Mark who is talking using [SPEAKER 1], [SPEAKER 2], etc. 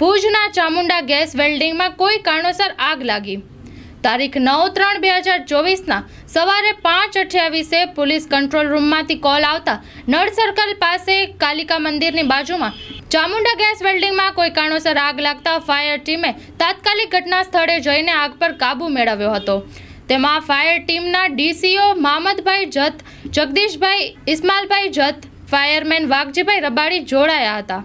[SPEAKER 1] ભુજના ચામુંડા ગેસ વેલ્ડિંગમાં કોઈ કારણોસર આગ લાગી. તારીખ નવ ત્રણ બે હજાર ચોવીસના સવારે પાંચ અઠ્યાવીસે પોલીસ કંટ્રોલ રૂમમાંથી કોલ આવતા નળ સર્કલ પાસે કાલિકા મંદિરની બાજુમાં ચામુંડા ગેસ વેલ્ડિંગમાં કોઈ કારણોસર આગ લાગતા ફાયર ટીમે તાત્કાલિક ઘટના સ્થળે જઈને આગ પર કાબૂ મેળવ્યો હતો. તેમાં ફાયર ટીમના ડીસીઓ મામદભાઈ જત, જગદીશભાઈ, ઇસ્માલભાઈ જત, ફાયરમેન વાઘજીભાઈ રબાડી જોડાયા હતા.